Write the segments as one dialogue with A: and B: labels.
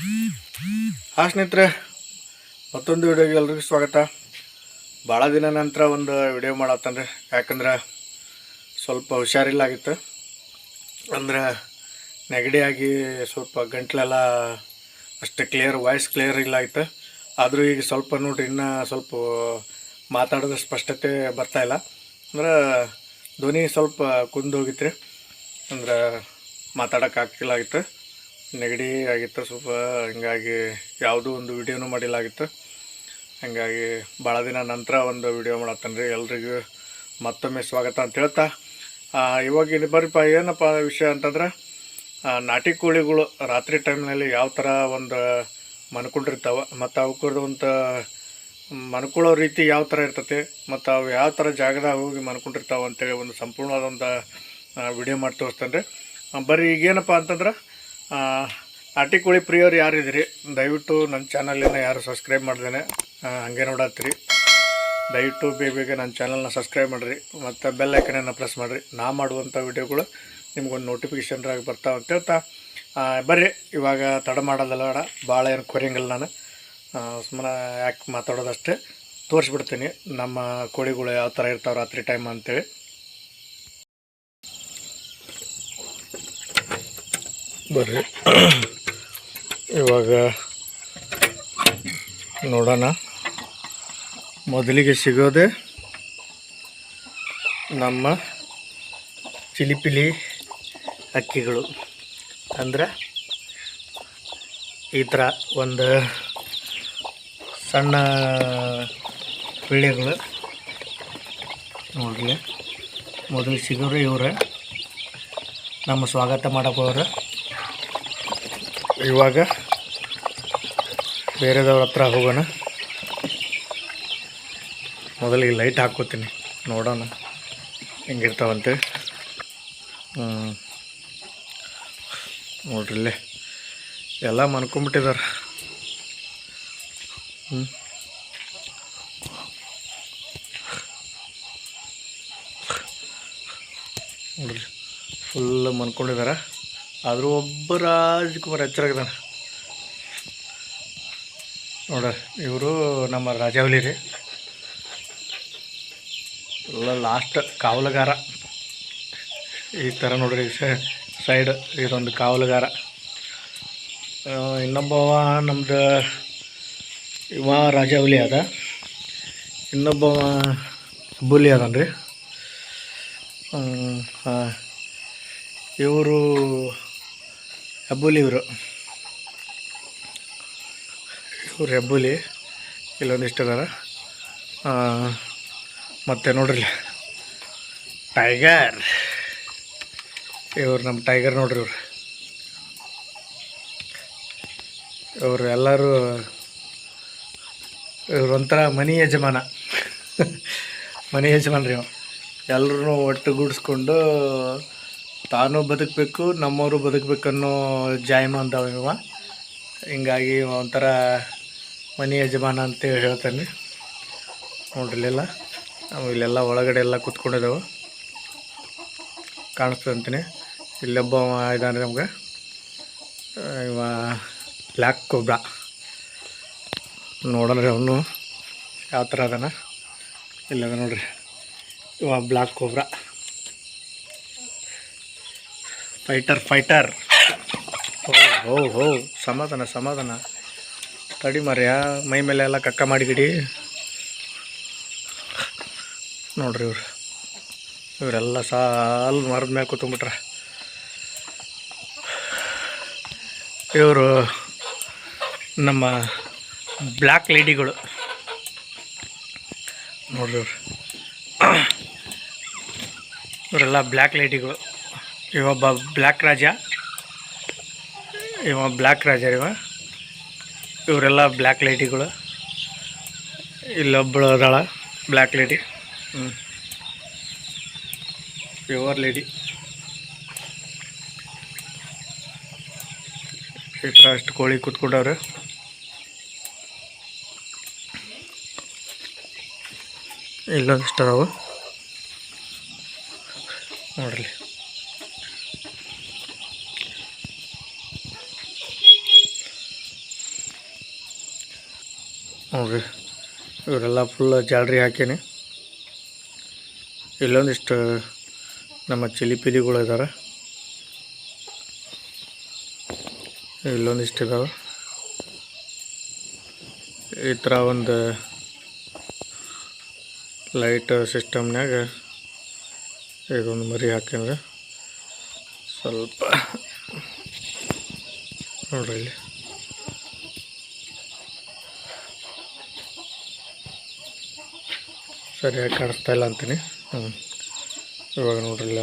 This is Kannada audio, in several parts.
A: ಹಾ ಸ್ನೇಹಿತರೆ, ಮತ್ತೊಂದು ವಿಡಿಯೋಗೆ ಎಲ್ರಿಗೂ ಸ್ವಾಗತ. ಭಾಳ ದಿನ ನಂತರ ಒಂದು ವಿಡಿಯೋ ಮಾಡತ್ತಂದ್ರೆ ಯಾಕಂದ್ರೆ ಸ್ವಲ್ಪ ಹುಷಾರಿಲ್ಲಾಗಿತ್ತು. ಅಂದ್ರೆ ನೆಗಡಿಯಾಗಿ ಸ್ವಲ್ಪ ಗಂಟ್ಲೆಲ್ಲ ಅಷ್ಟು ಕ್ಲಿಯರ್ ವಾಯ್ಸ್ ಕ್ಲಿಯರ್ ಇಲ್ಲ ಆಯ್ತು ಆದರೂ ಈಗ ಸ್ವಲ್ಪ ನೋಡ್ರಿ, ಇನ್ನೂ ಸ್ವಲ್ಪ ಮಾತಾಡೋದು ಸ್ಪಷ್ಟತೆ ಬರ್ತಾ ಇಲ್ಲ. ಅಂದ್ರೆ ಧ್ವನಿ ಸ್ವಲ್ಪ ಕುಂದು ಹೋಗಿತ್ತು ರೀ ಅಂದ್ರೆ ಮಾತಾಡೋಕ್ಕಾಗ್ತಿಲ್ಲ ಆಗಿತ್ತು ನೆಗಡಿ ಆಗಿತ್ತು. ಸ್ವಲ್ಪ ಹಂಗಾಗಿ ಯಾವುದೂ ಒಂದು ವಿಡಿಯೋನೂ ಮಾಡಿಲ್ಲಾಗಿತ್ತು ಹಂಗಾಗಿ ಭಾಳ ದಿನ ನಂತರ ಒಂದು ವಿಡಿಯೋ ಮಾಡತ್ತೇನೆ ರೀ. ಎಲ್ರಿಗೂ ಮತ್ತೊಮ್ಮೆ ಸ್ವಾಗತ ಅಂತ ಹೇಳ್ತಾ ಇವಾಗ ಇದು ಬರ್ರಿಪ್ಪ ಏನಪ್ಪ ವಿಷಯ ಅಂತಂದ್ರೆ ನಾಟಿ ಕೋಳಿಗಳು ರಾತ್ರಿ ಟೈಮ್ನಲ್ಲಿ ಯಾವ ಥರ ಒಂದು ಮನ್ಕೊಂಡಿರ್ತಾವೆ, ಮತ್ತು ಅವಕ್ಕದಂಥ ಮನ್ಕೊಳ್ಳೋ ರೀತಿ ಯಾವ ಥರ ಇರ್ತೈತೆ, ಮತ್ತು ಅವು ಯಾವ ಥರ ಜಾಗದಾಗ ಹೋಗಿ ಮನ್ಕೊಂಡಿರ್ತಾವೆ ಅಂತೇಳಿ ಒಂದು ಸಂಪೂರ್ಣವಾದಂಥ ವಿಡಿಯೋ ಮಾಡಿ ತೋರಿಸ್ತೇನೆ ರೀ. ಬರೀ ಈಗೇನಪ್ಪ ಅಂತಂದ್ರೆ ನಾಟಿ ಕೋಳಿ ಪ್ರಿಯರು ಯಾರಿದ್ದೀರಿ ದಯವಿಟ್ಟು ನನ್ನ ಚಾನಲಿನ ಯಾರು ಸಬ್ಸ್ಕ್ರೈಬ್ ಮಾಡ್ದೇನೆ ಹಂಗೆ ನೋಡತ್ತೀರಿ ದಯವಿಟ್ಟು ಬೇಗ ಬೇಗ ನನ್ನ ಚಾನಲ್ನ ಸಬ್ಸ್ಕ್ರೈಬ್ ಮಾಡಿರಿ, ಮತ್ತು ಬೆಲ್ ಐಕನನ್ನು ಪ್ರೆಸ್ ಮಾಡಿರಿ. ನಾ ಮಾಡುವಂಥ ವಿಡಿಯೋಗಳು ನಿಮ್ಗೊಂದು ನೋಟಿಫಿಕೇಶನ್ ಆಗಿ ಬರ್ತಾವೆ ಅಂತ ಹೇಳ್ತಾ ಬರ್ರಿ. ಇವಾಗ ತಡ ಮಾಡೋದಲ್ಲ ಭಾಳ ಏನು ಕೊರಿಯಂಗಿಲ್ಲ ನಾನು. ಸುಮ್ಮನೆ ಯಾಕೆ ಮಾತಾಡೋದಷ್ಟೇ. ತೋರಿಸ್ಬಿಡ್ತೀನಿ, ನಮ್ಮ ಕೋಳಿಗಳು ಯಾವ ಥರ ಇರ್ತಾವೆ ರಾತ್ರಿ ಟೈಮ್ ಅಂತೇಳಿ. ಬರ್ರಿ. ಇವಾಗ ನೋಡೋಣ. ಮೊದಲಿಗೆ ಸಿಗೋದೆ ನಮ್ಮ ಚಿಲಿಪಿಲಿ ಅಕ್ಕಿಗಳು. ಅಂದ್ರೆ ಈ ಥರ ಒಂದು ಸಣ್ಣ ಪಿಳ್ಳೆಗಳು ನೋಡ್ರಿ ಮೊದಲು ಸಿಗೋರು ಇವ್ರೆ. ನಮ್ಮ ಸ್ವಾಗತ ಮಾಡಕ್ಕೆ ಇವಾಗ ಬೇರೆದವ್ರ ಹತ್ರ ಹೋಗೋಣ. ಮೊದಲಿಗೆ ಲೈಟ್ ಹಾಕೋತೀನಿ ನೋಡೋಣ ಹೆಂಗಿರ್ತಾವಂತೆ. ಹ್ಞೂ ನೋಡ್ರಿ ಇಲ್ಲೇ. ಎಲ್ಲ ಮನ್ಕೊಂಬಿಟ್ಟಿದ್ದಾರೆ ಹ್ಞೂ ನೋಡ್ರಿ. ಫುಲ್ ಮನ್ಕೊಂಡಿದ್ದಾರೆ ಆದರೂ ಒಬ್ಬ ರಾಜ್ಕುಮಾರ್ ಎಚ್ಚರಾಗಿದ್ದಾನೆ. ನೋಡ್ರಿ ಇವರು ನಮ್ಮ ರಾಜಾವಲಿ ರೀ. ಎಲ್ಲ ಲಾಸ್ಟ್ ಕಾವಲುಗಾರ. ಈ ಥರ ನೋಡ್ರಿ ಸೈಡ್ ಇದೊಂದು ಕಾವಲುಗಾರ. ಇನ್ನೊಬ್ಬವ ನಮ್ದು ಇವ ರಾಜಾವಲಿ ಅದ ಇನ್ನೊಬ್ಬವ ಬುಲಿ ಅದನ್ರಿ ಇವರು ಹೆಬ್ಬುಲಿ ಇವರು. ಇವ್ರು ಹೆಬ್ಬುಲಿ ಇಲ್ಲೊಂದಿಷ್ಟು ಅದಾರ ಮತ್ತೆ ನೋಡ್ರಿ ಟೈಗರ್. ಇವ್ರು ನಮ್ಮ ಟೈಗರ್ ನೋಡ್ರಿ ಇವ್ರು. ಇವರು ಎಲ್ಲರೂ ಇವ್ರು ಒಂಥರ ಮನಿ ಯಜಮಾನ. ಮನಿ ಯಜಮಾನ್ರಿ ಎಲ್ಲರೂ ಒಟ್ಟುಗೂಡಿಸ್ಕೊಂಡು ತಾನು ಬದುಕಬೇಕು ನಮ್ಮವರು ಬದುಕಬೇಕನ್ನೋ ಜಾಯಮ ಅಂದವ ಇವ. ಹಿಂಗಾಗಿ ಒಂಥರ ಮನೆ ಯಜಮಾನ ಅಂತೇಳಿ ಹೇಳ್ತಾನೆ. ನೋಡ್ರಿ ನಾವು ಇಲ್ಲೆಲ್ಲ ಒಳಗಡೆ ಎಲ್ಲ ಕೂತ್ಕೊಂಡಿದ್ದಾವೆ. ಕಾಣಿಸ್ತದೆ ಅಂತೀನಿ. ಇಲ್ಲೊಬ್ಬ ಇದ್ದಾನೆ ನಮ್ಗೆ. ಇವ ಬ್ಲ್ಯಾಕ್ ಕೊಬ್ರಾ. ನೋಡೋಣ ಅವನು ಯಾವ ಥರ ಅದಾನ. ಇಲ್ಲದ ನೋಡ್ರಿ. ಇವ ಬ್ಲ್ಯಾಕ್ ಕೊಬ್ರಾ. ಫೈಟರ್ ಫೈಟರ್ ಓ ಹೋ ಹೋ. ಸಮಾಧಾನ ಸಮಾಧಾನ. ತಡಿ ಮರ್ಯಾ, ಮೈ ಮೇಲೆ ಎಲ್ಲ ಕಕ್ಕ ಮಾಡಿಗಿಡಿ. ನೋಡ್ರಿ ಇವ್ರು. ಇವರೆಲ್ಲ ಸಾಲ್ ಮರದ ಮೇಲೆ ಕೂತ್ಕೊಂಡ್ಬಿಟ್ರ. ಇವರು ನಮ್ಮ ಬ್ಲ್ಯಾಕ್ ಲೇಡಿಗಳು. ನೋಡ್ರಿ ಇವ್ರು. ಇವರೆಲ್ಲ ಬ್ಲ್ಯಾಕ್ ಲೇಡಿಗಳು. ಇವೊಬ್ಬ ಬ್ಲ್ಯಾಕ್ ರಾಜ. ಇವ ಬ್ಲ್ಯಾಕ್ ರಾಜ ಇವ. ಇವರೆಲ್ಲ ಬ್ಲ್ಯಾಕ್ ಲೇಡಿಗಳು ಇಲ್ಲೊಬ್ಬಳು ಅದಾಳ ಬ್ಲ್ಯಾಕ್ ಲೇಡಿ ಹ್ಞೂ ಪ್ಯೂರ್ ಲೇಡಿ ಈ ಥರ ಅಷ್ಟು ಕೋಳಿ ಕೂತ್ಕೊಂಡವ್ರೆ. ಇಲ್ಲೊಂದಿಷ್ಟು ಅದಾವು. ನೋಡ್ರಿ. ನೋಡ್ರಿ, ಇವರೆಲ್ಲ ಫುಲ್ ಜಾಲ್ರಿ ಹಾಕೀನಿ. ಇಲ್ಲೊಂದಿಷ್ಟು ನಮ್ಮ ಚಿಲಿ ಪಿಲಿಗಳು ಇದ್ದಾರೆ ಇಲ್ಲೊಂದಿಷ್ಟು ಇದಾವೆ. ಈ ಥರ ಒಂದು ಲೈಟ್ ಸಿಸ್ಟಮ್ನಾಗ ಇದೊಂದು ಮರಿ ಹಾಕಿದ್ರೆ ಸ್ವಲ್ಪ ನೋಡ್ರಿ ಇಲ್ಲಿ. ಸರಿಯಾಗಿ ಕಾಣಿಸ್ತಾ ಇಲ್ಲ ಅಂತೀನಿ. ಹ್ಞೂ ಇವಾಗ ನೋಡ್ರಿಲ್ಲ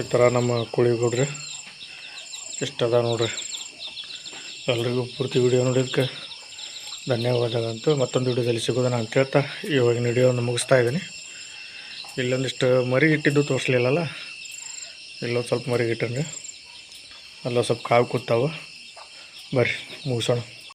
A: ಈ ಥರ ನಮ್ಮ ಕುಳಿಗೌಡ್ರಿ ಇಷ್ಟದ ನೋಡ್ರಿ. ಎಲ್ರಿಗೂ ಪೂರ್ತಿ ವಿಡಿಯೋ ನೋಡಿದ್ದಕ್ಕೆ ಧನ್ಯವಾದಗಳಂತೂ. ಮತ್ತೊಂದು ವಿಡಿಯೋದಲ್ಲಿ ಸಿಗೋದನ್ನ ಅಂತ ಹೇಳ್ತಾ ಇವಾಗಿನ ವಿಡಿಯೋವನ್ನು ಮುಗಿಸ್ತಾ ಇದ್ದೀನಿ. ಇಲ್ಲೊಂದಿಷ್ಟು ಮರಿ ಇಟ್ಟಿದ್ದು ತೋರಿಸ್ಲಿಲ್ಲಲ್ಲ? ಇಲ್ಲೊಂದು ಸ್ವಲ್ಪ ಮರಿ ಇಟ್ಟಂಗೆ. ಅಲ್ಲ ಸ್ವಲ್ಪ ಕಾವು ಕೂತಾವ. ಬರ್ರಿ ಮುಗಿಸೋಣ.